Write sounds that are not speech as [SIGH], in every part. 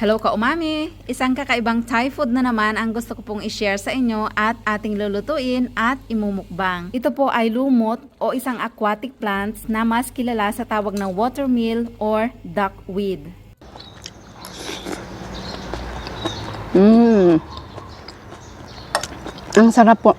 Hello ka umami! Isang kakaibang Thai food na naman ang gusto ko pong i-share sa inyo at ating lulutuin at imumukbang. Ito po ay lumot o isang aquatic plants na mas kilala sa tawag na watermeal or duckweed. Mmm. Ang sarap po.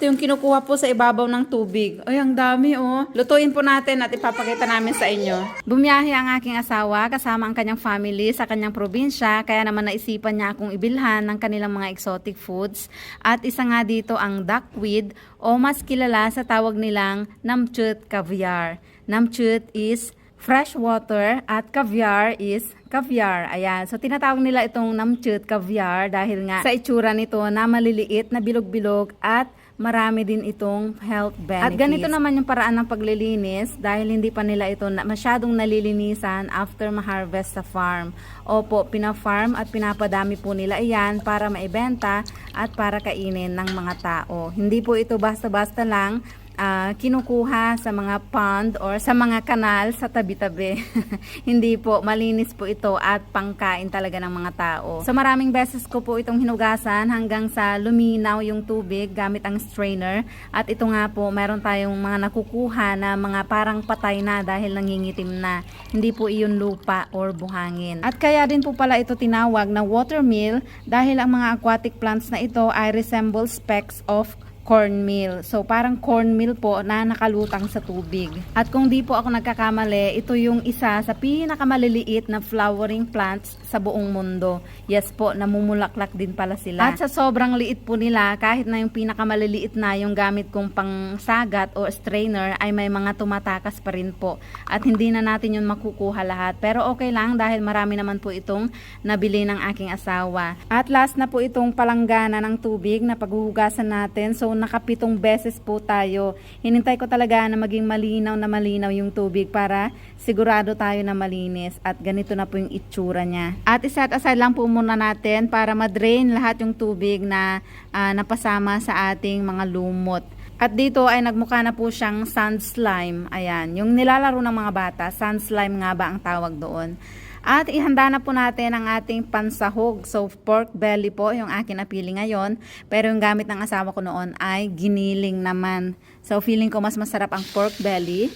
Ito yung kinukuha po sa ibabaw ng tubig. Ay, ang dami oh. Lutuin po natin at ipapakita namin sa inyo. Bumiyahe ang aking asawa kasama ang kanyang family sa kanyang probinsya. Kaya naman naisipan niya akong ibilhan ng kanilang mga exotic foods. At isa nga dito ang duckweed o mas kilala sa tawag nilang namchut caviar. Namchut is fresh water at caviar is caviar. Ayan. So, tinatawag nila itong namchut caviar dahil nga sa itsura nito na maliliit na bilog-bilog at marami din itong health benefits. At ganito naman yung paraan ng paglilinis dahil hindi pa nila ito na, masyadong nalilinisan after ma-harvest sa farm. Opo, pina-farm at pinapadami po nila iyan para maibenta at para kainin ng mga tao. Hindi po ito basta-basta lang ah, kinukuha sa mga pond or sa mga kanal sa tabi-tabi. [LAUGHS] Hindi po, malinis po ito at pangkain talaga ng mga tao. So maraming beses ko po itong hinugasan hanggang sa luminaw yung tubig gamit ang strainer. At ito nga po, meron tayong mga nakukuha na mga parang patay na dahil nangingitim na. Hindi po iyon lupa or buhangin. At kaya din po pala ito tinawag na watermeal dahil ang mga aquatic plants na ito ay resemble specks of cornmeal. So, parang cornmeal po na nakalutang sa tubig. At kung di po ako nagkakamali, ito yung isa sa pinakamaliliit na flowering plants sa buong mundo. Yes po, namumulaklak din pala sila. At sa sobrang liit po nila, kahit na yung pinakamaliliit na yung gamit kong pangsagat o strainer, ay may mga tumatakas pa rin po. At hindi na natin yun makukuha lahat. Pero okay lang dahil marami naman po itong nabili ng aking asawa. At last na po itong palanggana ng tubig na paghuhugasan natin. So, nakapitong beses po tayo. Hinintay ko talaga na maging malinaw na malinaw yung tubig para sigurado tayo na malinis at ganito na po yung itsura niya. At iset aside lang po muna natin para madrain lahat yung tubig na ah, napasama sa ating mga lumot. At dito ay nagmukha na po siyang sand slime. Ayan, yung nilalaro ng mga bata, sand slime nga ba ang tawag doon. At ihanda na po natin ang ating pansahog. So, pork belly po yung akin napili ngayon. Pero yung gamit ng asawa ko noon ay giniling naman. So, feeling ko mas masarap ang pork belly.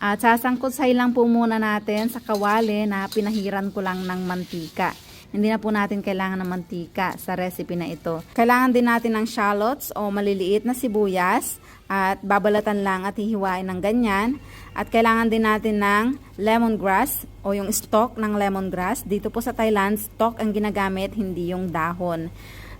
At sasangkutsay lang po muna natin sa kawali na pinahiran ko lang ng mantika. Hindi na po natin kailangan ng mantika sa recipe na ito. Kailangan din natin ng shallots o maliliit na sibuyas at babalatan lang at hihiwain ng ganyan. At kailangan din natin ng lemongrass o yung stalk ng lemongrass. Dito po sa Thailand, stalk ang ginagamit, hindi yung dahon.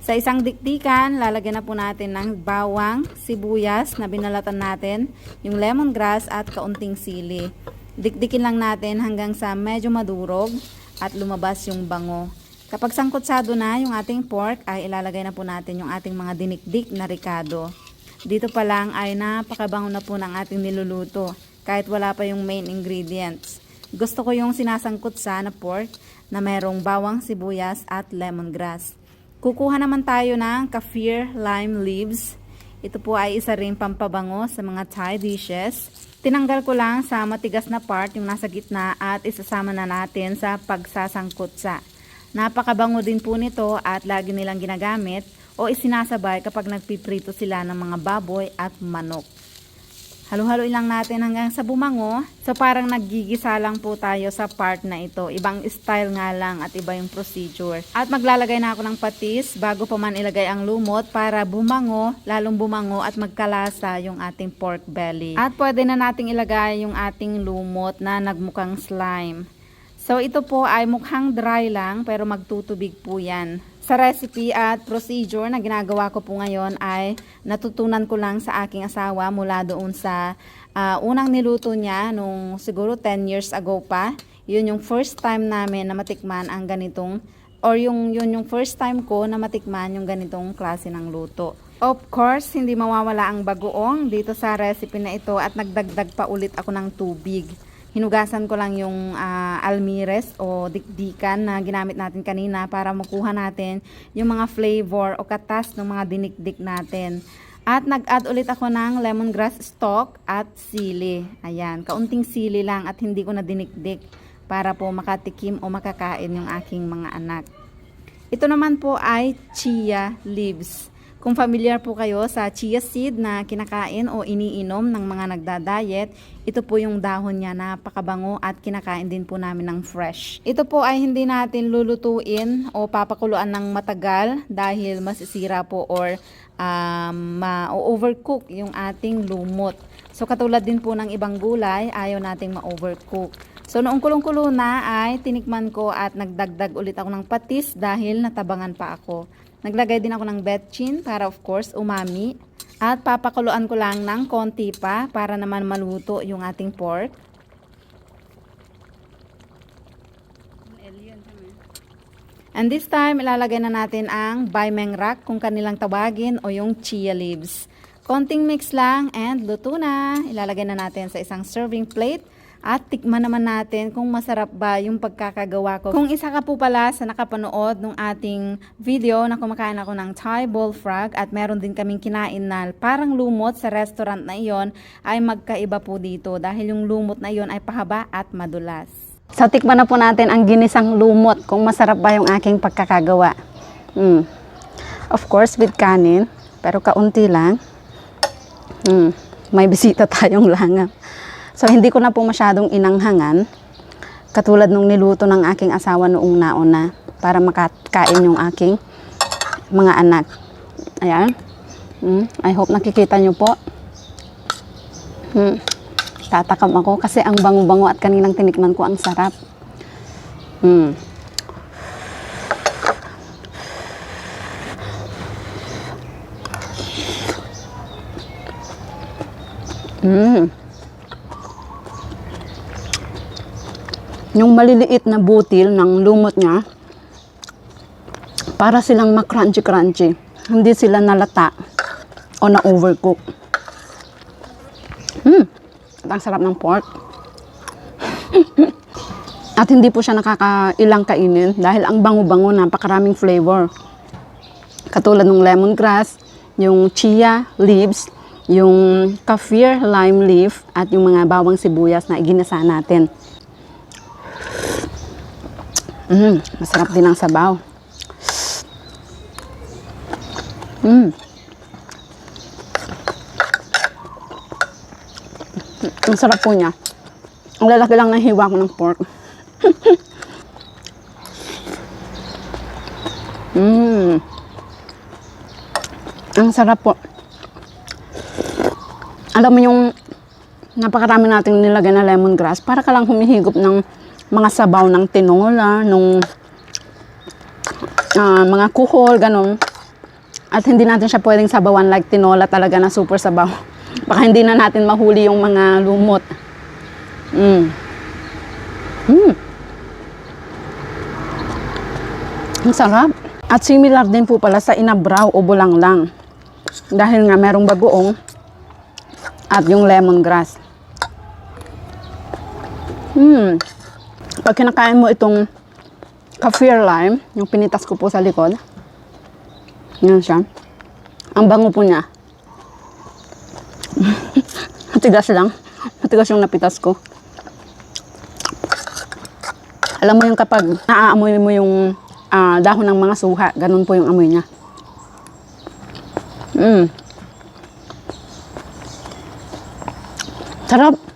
Sa isang dikdikan, lalagyan na po natin ng bawang, sibuyas na binalatan natin, yung lemongrass at kaunting sili. Dikdikin lang natin hanggang sa medyo madurog at lumabas yung bango. Kapag sangkutsado na yung ating pork, ay ilalagay na po natin yung ating mga dinikdik na ricado. Dito pa lang ay napakabango na po ng ating niluluto kahit wala pa yung main ingredients. Gusto ko yung sinasangkot sa na pork na merong bawang, sibuyas at lemongrass. Kukuha naman tayo ng kaffir lime leaves. Ito po ay isa rin pampabango sa mga Thai dishes. Tinanggal ko lang sa matigas na part yung nasa gitna at isasama na natin sa pagsasangkot sa. Napakabango din po nito at lagi nilang ginagamit o isinasabay kapag nagpiprito sila ng mga baboy at manok. Halo-haloy lang natin hanggang sa bumango. So parang naggigisa lang po tayo sa part na ito. Ibang style nga lang at iba yung procedure. At maglalagay na ako ng patis bago pa man ilagay ang lumot para bumango, lalong bumango at magkalasa yung ating pork belly. At pwede na nating ilagay yung ating lumot na nagmukhang slime. So ito po ay mukhang dry lang pero magtutubig po yan. Sa recipe at procedure na ginagawa ko po ngayon ay natutunan ko lang sa aking asawa mula doon sa ah, unang niluto niya nung siguro 10 years ago pa. Yun yung first time namin na matikman ang ganitong or yung yun yung first time ko na matikman yung ganitong klase ng luto. Of course, hindi mawawala ang bagoong dito sa recipe na ito at nagdagdag pa ulit ako ng tubig. Hinugasan ko lang yung ah, almires o dikdikan na ginamit natin kanina para makuha natin yung mga flavor o katas ng mga dinikdik natin. At nag-add ulit ako ng lemongrass stalk at sili. Ayan, kaunting sili lang at hindi ko na dinikdik para po makatikim o makakain yung aking mga anak. Ito naman po ay chia leaves. Kung familiar po kayo sa chia seed na kinakain o iniinom ng mga nagda-diet, ito po yung dahon niya napakabango at kinakain din po namin ng fresh. Ito po ay hindi natin lulutuin o papakuluan ng matagal dahil masisira po or um, ma-overcook yung ating lumot. So katulad din po ng ibang gulay, ayaw nating ma-overcook. So noong kulong-kulo na ay tinikman ko at nagdagdag ulit ako ng patis dahil natabangan pa ako. Naglagay din ako ng betchin para of course umami. At papakuluan ko lang ng konti pa para naman maluto yung ating pork. And this time, ilalagay na natin ang baimengrak kung kanilang tawagin o yung chia leaves. Konting mix lang and luto na. Ilalagay na natin sa isang serving plate at tikman naman natin kung masarap ba yung pagkakagawa ko. Kung isa ka po pala sa nakapanood ng ating video na kumakain ako ng Thai bullfrog at meron din kaming kinain na parang lumot sa restaurant na iyon ay magkaiba po dito dahil yung lumot na iyon ay pahaba at madulas. So, tikman na po natin ang ginisang lumot kung masarap ba yung aking pagkakagawa. Mm. Of course, with kanin, pero kaunti lang. Mm. May bisita tayong langap. So, hindi ko na po masyadong inanghangan. Katulad nung niluto ng aking asawa noong nauna para makakain yung aking mga anak. Ayan. Mm. I hope nakikita nyo po. Mm. Tatakam ako kasi ang bango-bango at kaninang tinikman ko ang sarap. Mm. Mm. Yung maliliit na butil ng lumot niya, para silang makrunchy-crunchy. Hindi sila nalata o na-overcook. Mm. At ang sarap ng pork. [LAUGHS] At hindi po siya nakakailang kainin dahil ang bango-bango, napakaraming flavor. Katulad ng lemongrass, yung chia leaves, yung kaffir lime leaf, at yung mga bawang sibuyas na iginasa natin. Mm, masarap din ang sabaw. Mm. Ang sarap po niya. Ang lalaki lang ng hiwa ko ng pork. [LAUGHS] mm. Ang sarap po. Alam mo yung napakarami nating nilagay na lemongrass, para ka lang humihigop ng mga sabaw ng tinola, nung ah, mga kuhol, ganun. At hindi natin siya pwedeng sabawan like tinola talaga na super sabaw. [LAUGHS] Baka hindi na natin mahuli yung mga lumot. Mm. Mm. Ang sarap. At similar din po pala sa inabraw o bulanglang. Dahil nga merong bagoong at yung lemongrass. Hmm. Pag kinakain mo itong kaffir lime, yung pinitas ko po sa likod, yan siya. Ang bango po niya. [LAUGHS] Matigas lang. Matigas yung napitas ko. Alam mo yung kapag naaamoy mo yung ah, dahon ng mga suha, ganun po yung amoy niya. Mm. Sarap.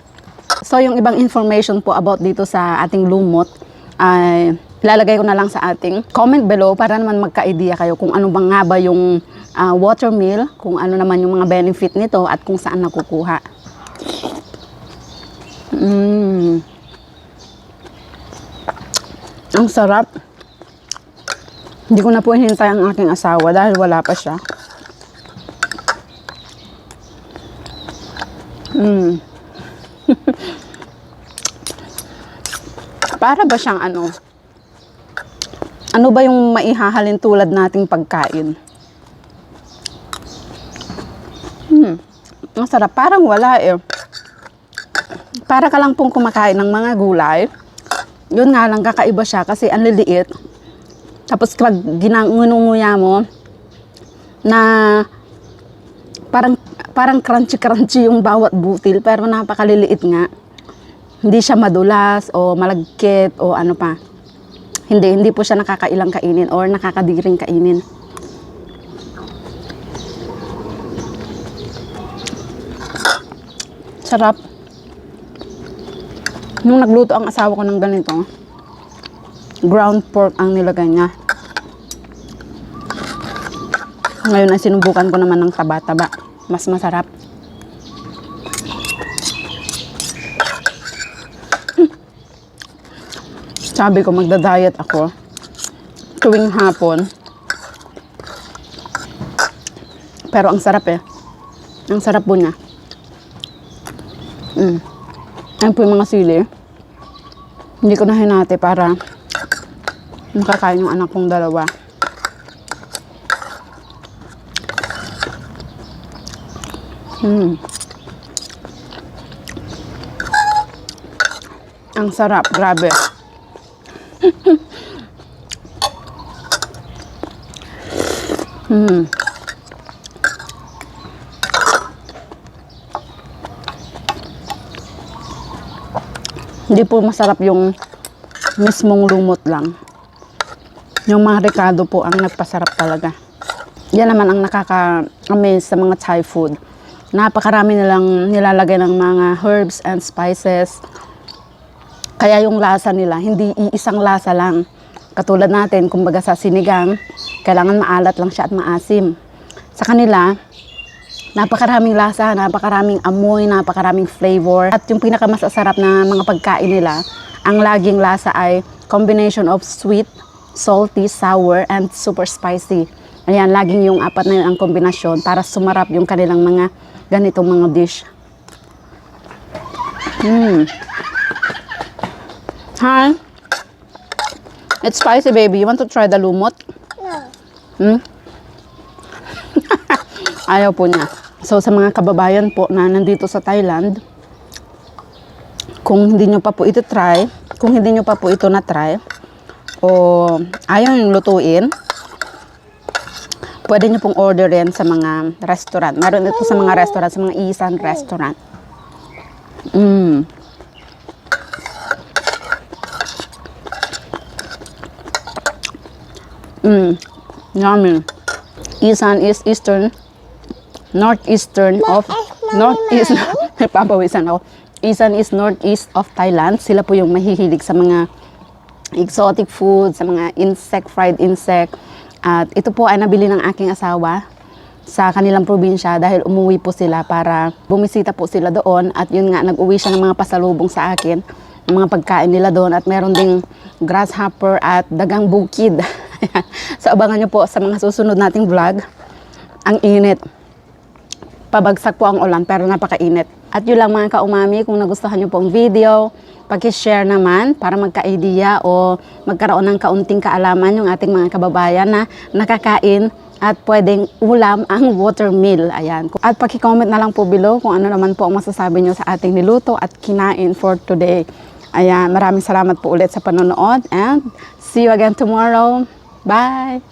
So, yung ibang information po about dito sa ating lumot ay lalagay ko na lang sa ating comment below para naman magka-idea kayo kung ano bang nga ba yung ah, watermill, kung ano naman yung mga benefit nito at kung saan nakukuha. Mm. Ang sarap. Hindi ko na po hinintay ang aking asawa dahil wala pa siya. Mm. Para ba siyang ano? Ano ba yung maihahalin tulad nating pagkain? Hmm. Ang sarap. Parang wala eh. Para ka lang pong kumakain ng mga gulay. Yun nga lang, kakaiba siya kasi ang liliit. Tapos pag ginangununguya mo, na parang parang crunchy-crunchy yung bawat butil pero napakaliliit nga. Hindi siya madulas o malagkit o ano pa. Hindi, hindi po siya nakakailang kainin or nakakadiring kainin. Sarap. Nung nagluto ang asawa ko ng ganito, ground pork ang nilagay niya. Ngayon ay sinubukan ko naman ng taba-taba. Mas masarap. Sabi ko magda-diet ako. Tuwing hapon. Pero ang sarap eh. Ang sarap po niya. Mm. Ayan po yung mga sili. Hindi ko na hinati para makakain yung anak kong dalawa. Mm. Ang sarap, grabe. Mm. Hindi po masarap yung mismong lumot lang. Yung mga rekado po ang nagpasarap talaga. Yan naman ang nakaka-amaze sa mga Thai food. Napakarami nilang nilalagay ng mga herbs and spices. Kaya yung lasa nila, hindi iisang lasa lang. Katulad natin, kumbaga sa sinigang, kailangan maalat lang siya at maasim. Sa kanila, napakaraming lasa, napakaraming amoy, napakaraming flavor. At yung pinakamasasarap na mga pagkain nila, ang laging lasa ay combination of sweet, salty, sour, and super spicy. Ayan, laging yung apat na yun ang kombinasyon para sumarap yung kanilang mga ganitong mga dish. Mm. Hi. It's spicy, baby. You want to try the lumot? Hmm? [LAUGHS] Ayaw po niya. So, sa mga kababayan po na nandito sa Thailand, kung hindi nyo pa po ito try, kung hindi nyo pa po ito na-try, o ayaw nyo lutuin, pwede nyo pong orderin sa mga restaurant. Meron ito sa mga restaurant, sa mga isan restaurant. Mm. Mm. Yummy. Isan is eastern, northeastern of, northeast, [LAUGHS] papawisan ako. Isan is northeast of Thailand. Sila po yung mahihilig sa mga exotic food, sa mga insect, fried insect. At ito po ay nabili ng aking asawa sa kanilang probinsya dahil umuwi po sila para bumisita po sila doon at yun nga nag-uwi siya ng mga pasalubong sa akin ng mga pagkain nila doon at meron ding grasshopper at dagang bukid. [LAUGHS] Ayan. [LAUGHS] so abangan nyo po sa mga susunod nating vlog. Ang init. Pabagsak po ang ulan pero napakainit. At yun lang mga kaumami, kung nagustuhan nyo po ang video, pag-share naman para magka-idea o magkaroon ng kaunting kaalaman yung ating mga kababayan na nakakain at pwedeng ulam ang watermeal. Ayan. At paki-comment na lang po below kung ano naman po ang masasabi nyo sa ating niluto at kinain for today. Ayan, maraming salamat po ulit sa panonood and see you again tomorrow. Bye!